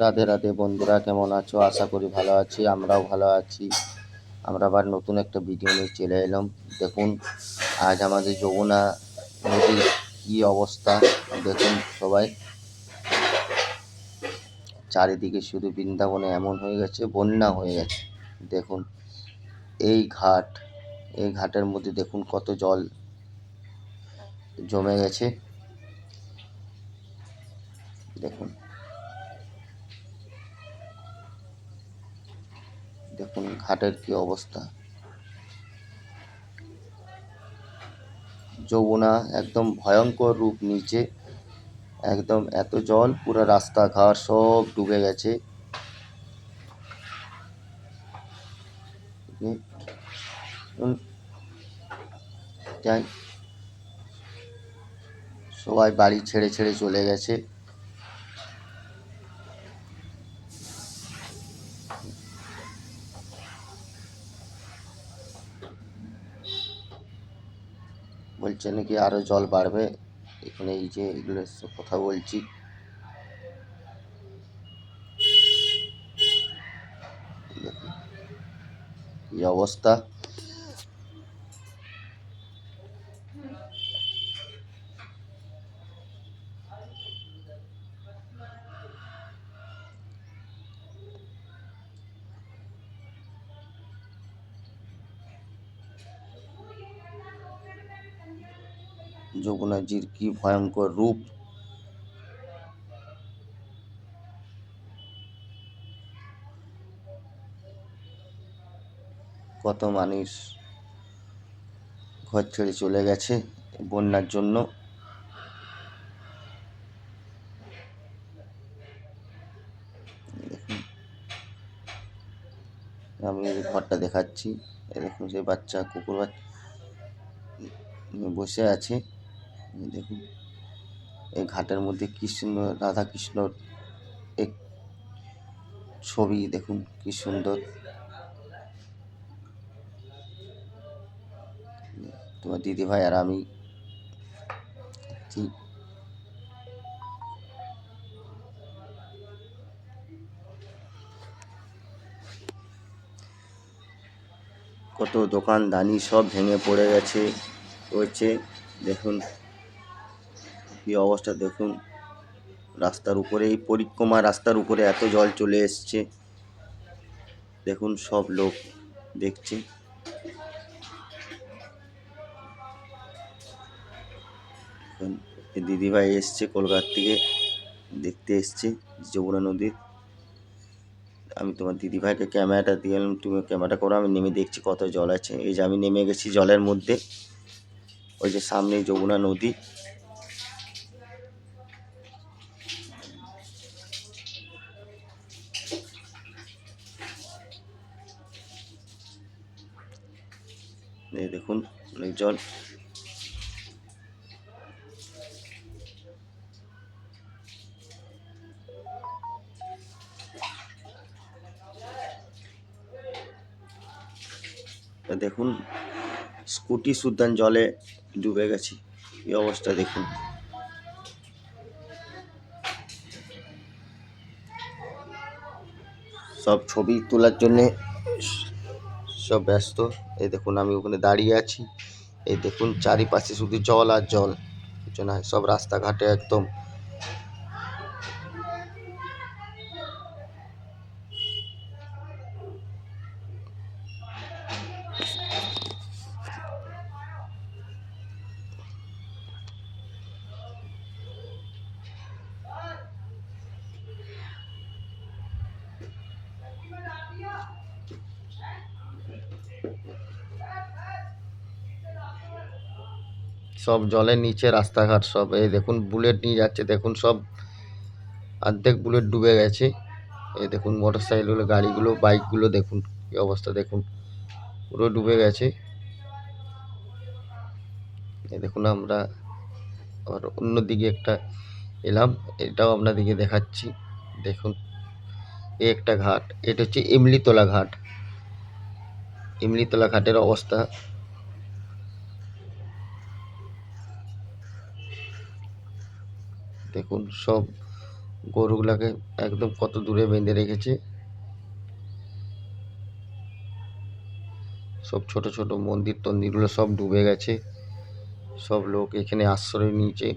রাধে রাধে বন্ধুরা, কেমন আছো? আশা করি ভালো আছি, আমরাও ভালো আছি। আমরা আবার নতুন একটা ভিডিও নিয়ে চলে এলাম। দেখুন, আজ আমাদের যমুনা নদীর কী অবস্থা? দেখুন সবাই। চারিদিকে শুধু বৃন্দাবনে এমন হয়ে গেছে, বন্যা হয়ে গেছে। দেখুন, এই ঘাট, এই ঘাটের মধ্যে দেখুন কত জল জমে গেছে। দেখুন দেখুন ঘাটের কি অবস্থা। যমুনা একদম ভয়ঙ্কর রূপ নিচে, একদম এত জল, পুরো রাস্তাঘাট সব ডুবে গেছে। সবাই বাড়ি ছেড়ে ছেড়ে চলে গেছে। বলছে নাকি আরও জল বাড়বে। এখানে এই যে এগুলো কথা বলছি। এই অবস্থা। যমুনাজির কি ভয়ঙ্কর রূপ? কত মানুষ ঘর ছেড়ে চলে গেছে বন্যার জন্য? আমি এই ঘরটা দেখাচ্ছি দেখুন সেই বাচ্চা, কুকুর বাচ্চা বসে আছে। দেখুন। এই ঘাটের মধ্যে কৃষ্ণ রাধা কৃষ্ণর এক ছবি, দেখুন কি সুন্দর। তোমার দিদি ভাই আর আমি কত দোকান দানি সব ভেঙে পড়ে গেছে রয়েছে দেখুন। কি অবস্থা দেখুন। রাস্তার উপরে, এই পরিক্রমা রাস্তার উপরে এত জল চলে এসছে। দেখুন সব লোক দেখছে। দিদিভাই এসছে কলকাতা থেকে, দেখতে এসছে যমুনা নদীর। আমি তোমার দিদিভাইকে ক্যামেরাটা দিয়ে তুমি ক্যামেরাটা করো, আমি নেমে দেখছি কত জল আছে। এই যে আমি নেমে গেছি জলের মধ্যে, ওই যে সামনে যমুনা নদী। দেখুন, অনেক জল। দেখুন, স্কুটি সুদ্ধান জলে ডুবে গেছে। এই অবস্থা দেখুন। সব ছবি তোলার জন্যে সব ব্যস্ত। এই দেখুন, আমি ওখানে দাঁড়িয়ে আছি। এই দেখুন, চারিপাশে শুধু জল আর জল। কিছু না? সব রাস্তাঘাটে একদম সব জলের নিচে, রাস্তাঘাট সব। এই দেখুন, বুলেট নিয়ে যাচ্ছে, দেখুন সব। অর্ধেক বুলেট ডুবে গেছে। এই দেখুন মোটর সাইকেলগুলো গাড়িগুলো, বাইকগুলো দেখুন, কি অবস্থা দেখুন। পুরো ডুবে গেছে। এই দেখুন, আমরা আবার অন্যদিকে একটা এলাম, এটাও আপনাদেরকে দেখাচ্ছি। দেখুন, এই একটা ঘাট, এটা হচ্ছে ইমলিতলা ঘাট। ইমলিতলা ঘাটের অবস্থা। দেখুন, সব গরুগুলাকে একদম কত দূরে বেঁধে রেখেছে। সব ছোট ছোট মন্দির টন্দিরগুলো সব ডুবে গেছে। সব লোক এখানে আশ্রয় নিয়েছে।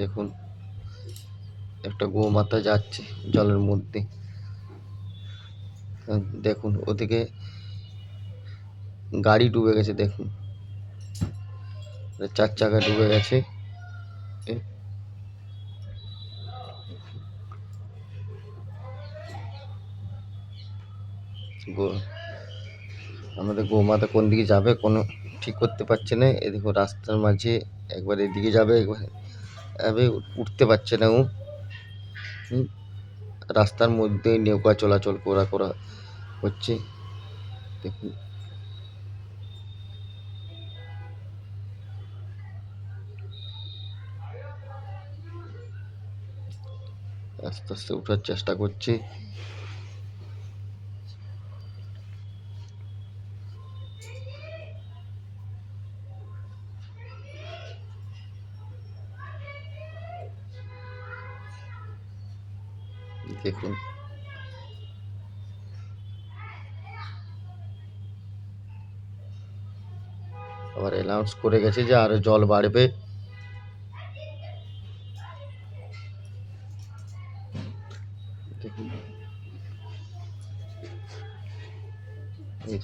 দেখুন, একটা গোমাতা যাচ্ছে জলের মধ্যে। দেখুন, ওদিকে গাড়ি ডুবে গেছে, দেখুন। চার চাকা ডুবে গেছে। আমাদের গোমাতা কোন দিকে যাবে, কোনো ঠিক করতে পারছে না। এদিকে রাস্তার মাঝে একবার এদিকে যাবে, একবার উঠতে পারছে না ও। রাস্তার মধ্যে নৌকা চলাচল করা করা হচ্ছে। দেখুন। আস্তে আস্তে ওঠার চেষ্টা করছে। দেখুন। আবার অ্যানাউন্স করে গেছে যে আরও জল বাড়বে।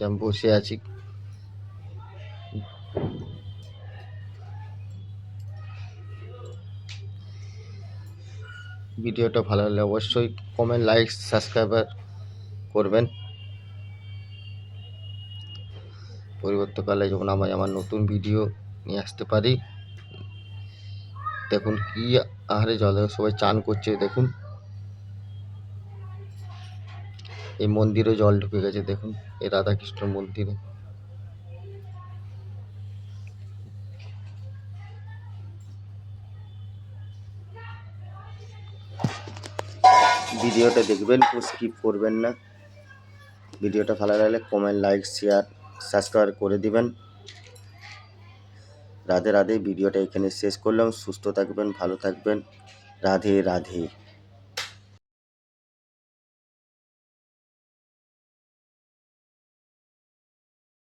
আমি বসে আছি। ভিডিওটা ভালো লাগলে অবশ্যই কমেন্ট লাইক সাবস্ক্রাইবার করবেন। পরিবর্তকালে যখন আমি আমার নতুন ভিডিও নিয়ে আসতে পারি, দেখুন কি আহারে জলে সবাই চান করছে, দেখুন। এই মন্দিরে জল ঢুকে গেছে, দেখুন। এই রাধাকৃষ্ণ মন্দিরে। ভিডিওটা দেখবেন কেউ স্কিপ করবেন না। ভিডিওটা ভালো লাগলে কমেন্ট লাইক শেয়ার সাবস্ক্রাইব করে দিবেন। রাধে রাধে, ভিডিওটা এখানে শেষ করলাম। সুস্থ থাকবেন, ভালো থাকবেন। রাধে রাধে।